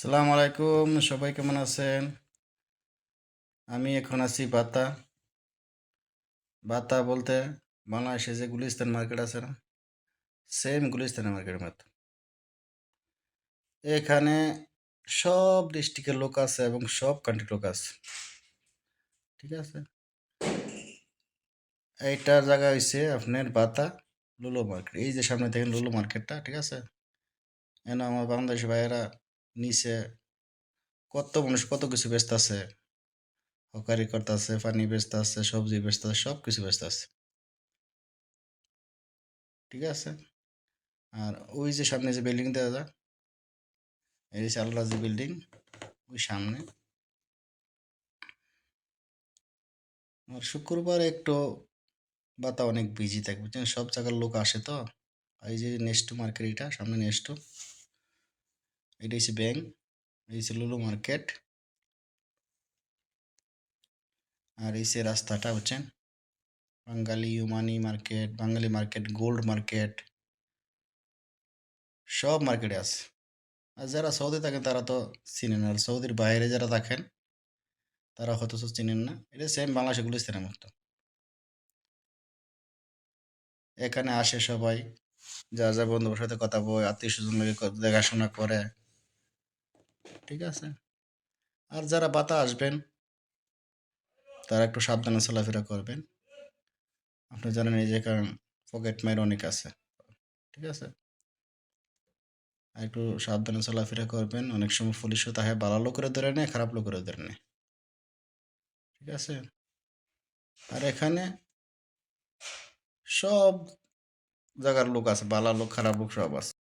সালাম আলাইকুম, সবাই কেমন আছেন? আমি এখন আছি বাতা। বাতা বলতে বাংলাদেশে যে গুলিস্তান মার্কেট আছে না সেম গুলিস্তান মার্কেটের মতো। এখানে সব ডিস্ট্রিক্টের লোক আছে এবং সব কান্ট্রির লোক আছে। ঠিক আছে? এইটার জায়গা হইছে আপনার বাতা লুলো মার্কেট। এই যে সামনে দেখেন লুলো মার্কেটটা, ঠিক আছে? এনে আমার বাংলাদেশ ভাইয়েরা নিচে কত মানুষ কত কিছু ব্যস্ত আছে। হকারি করতেছে, পানি ব্যস্ত আছে, সবজি ব্যস্ত আছে সব কিছু ব্যস্ত আছে। ঠিক আছে? আর ওই যে সামনে যে বিল্ডিং দেখা যায় এই যে আল্লাহ যে বিল্ডিং ওই সামনে। আর শুক্রবার একটু বাতা অনেক বিজি থাকবে সব জায়গার লোক আসে তো। এই যে নেক্সট মার্কেট এটা, সামনে নেক্সট এটা হচ্ছে ব্যাংক এই হচ্ছে লুলু মার্কেট আর এই সে রাস্তাটা হচ্ছেন Bangali ইউমানি market Bangali market gold market সব মার্কেটে আছে। আর যারা সৌদি থাকেন, তারা তো চিনেন। আর সৌদির বাইরে যারা থাকেন, তারা হয়তো চিনেন না। এটা সেম বাংলাদেশে গুলিস্তানের মতো। এখানে আসে সবাই, যা যা বন্ধুর সাথে কথা বলে আত্মীয় স্বজন দেখাশোনা করে। ঠিক আছে? আর যারা বাতা আসবেন, তারা একটু সাবধানে চলাফেরা করবেন। আপনি জানেন এই যে কারণ পকেট মাইর অনেক আছে, ঠিক আছে? আর একটু সাবধানে চলাফেরা করবেন, অনেক সময় পুলিশও তাহে ভালো লোকের ধরে নেয়, খারাপ লোকের ধরে নেয়। ঠিক আছে? আর এখানে সব জায়গার লোক আছে ভালো লোক খারাপ লোক সব আছে।